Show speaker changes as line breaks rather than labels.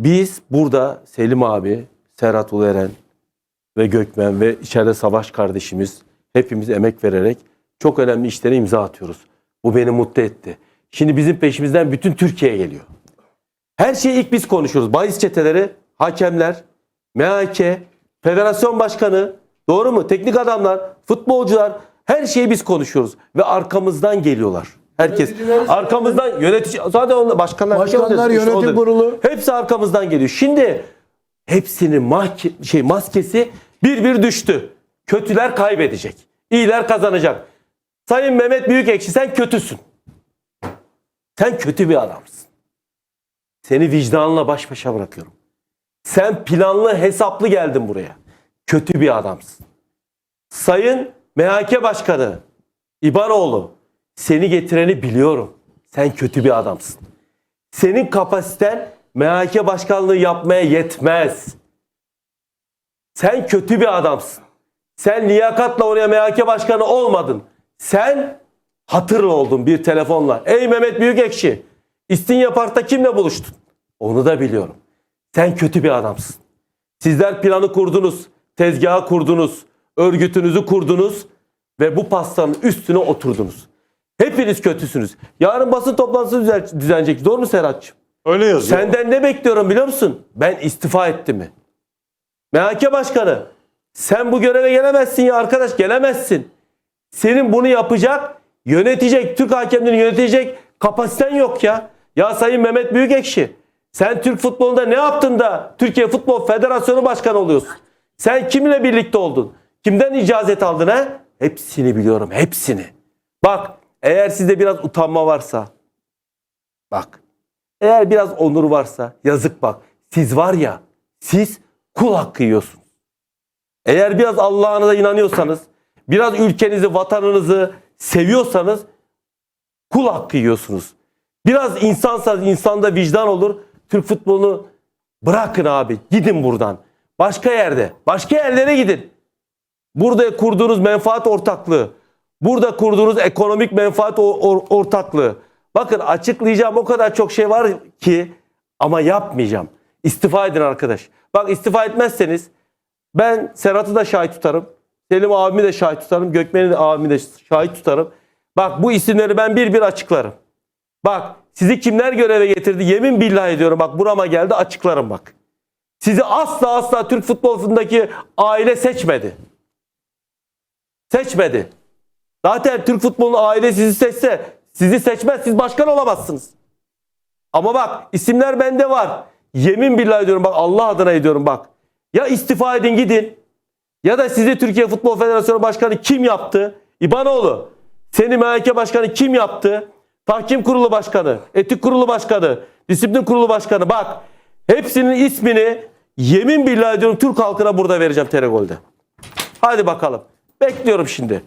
Biz burada Selim abi, Serhat Uleren ve Gökmen ve içeride Savaş kardeşimiz hepimiz emek vererek çok önemli işlere imza atıyoruz. Bu beni mutlu etti. Şimdi bizim peşimizden bütün Türkiye geliyor. Her şeyi ilk biz konuşuyoruz. Bahis çeteleri, hakemler, MHK, federasyon başkanı, doğru mu? Teknik adamlar, futbolcular her şeyi biz konuşuyoruz ve arkamızdan geliyorlar. Herkes arkamızdan yönetici zaten onlar başkanlar
Başkanlar, yönetim
odur.
kurulu.
hepsi arkamızdan geliyor. Şimdi hepsinin mahke, şey maskesi bir bir düştü. Kötüler kaybedecek. İyiler kazanacak. Sayın Mehmet Büyükekşi sen kötüsün. Sen kötü bir adamsın. Seni vicdanla baş başa bırakıyorum. Sen planlı hesaplı geldin buraya. Kötü bir adamsın. Sayın MHK Başkanı İbanoğlu seni getireni biliyorum. Sen kötü bir adamsın. Senin kapasiten MHK başkanlığı yapmaya yetmez. Sen kötü bir adamsın. Sen liyakatla oraya MHK başkanı olmadın. Sen hatırlı oldun bir telefonla. Ey Mehmet Büyükekşi, İstinye Park'ta kimle buluştun? Onu da biliyorum. Sen kötü bir adamsın. Sizler planı kurdunuz, tezgahı kurdunuz, örgütünüzü kurdunuz ve bu pastanın üstüne oturdunuz. Hepiniz kötüsünüz. Yarın basın toplantısı düzen- düzenleyecek. Doğru mu Serhat'cığım?
Öyle yazıyor.
Senden ne bekliyorum biliyor musun? Ben istifa ettim mi? MHK Başkanı sen bu göreve gelemezsin ya arkadaş gelemezsin. Senin bunu yapacak, yönetecek, Türk hakemlerini yönetecek kapasiten yok ya. Ya Sayın Mehmet Büyükekşi sen Türk futbolunda ne yaptın da Türkiye Futbol Federasyonu Başkanı oluyorsun? Sen kimle birlikte oldun? Kimden icazet aldın ha? Hepsini biliyorum, hepsini. Bak eğer sizde biraz utanma varsa, bak eğer biraz onur varsa yazık bak. Siz var ya siz kul hakkı yiyorsunuz. Eğer biraz Allah'ınıza inanıyorsanız, biraz ülkenizi, vatanınızı seviyorsanız kul hakkı yiyorsunuz. Biraz insansanız insanda vicdan olur. Türk futbolunu bırakın abi. Gidin buradan. Başka yerde, başka yerlere gidin. Burada kurduğunuz menfaat ortaklığı, burada kurduğunuz ekonomik menfaat ortaklığı. Bakın açıklayacağım o kadar çok şey var ki ama yapmayacağım. İstifa edin arkadaş. Bak istifa etmezseniz ben Serhat'ı da şahit tutarım. Selim abimi de şahit tutarım. Gökmen'i de abimi de şahit tutarım. Bak bu isimleri ben bir bir açıklarım. Bak sizi kimler göreve getirdi yemin billahi ediyorum bak burama geldi açıklarım bak. Sizi asla asla Türk futbolundaki aile seçmedi. Seçmedi. Zaten Türk futbolunun aile sizi seçse sizi seçmez siz başkan olamazsınız. Ama bak isimler bende var. Yemin billahi diyorum bak Allah adına ediyorum bak. Ya istifa edin gidin ya da sizi Türkiye Futbol Federasyonu Başkanı kim yaptı? İbanoğlu. Seni MHK Başkanı kim yaptı? Tahkim Kurulu Başkanı, Etik Kurulu Başkanı, Disiplin Kurulu Başkanı. Bak hepsinin ismini yemin billahi diyorum Türk halkına burada vereceğim Teregol'de. Hadi bakalım. Bekliyorum şimdi.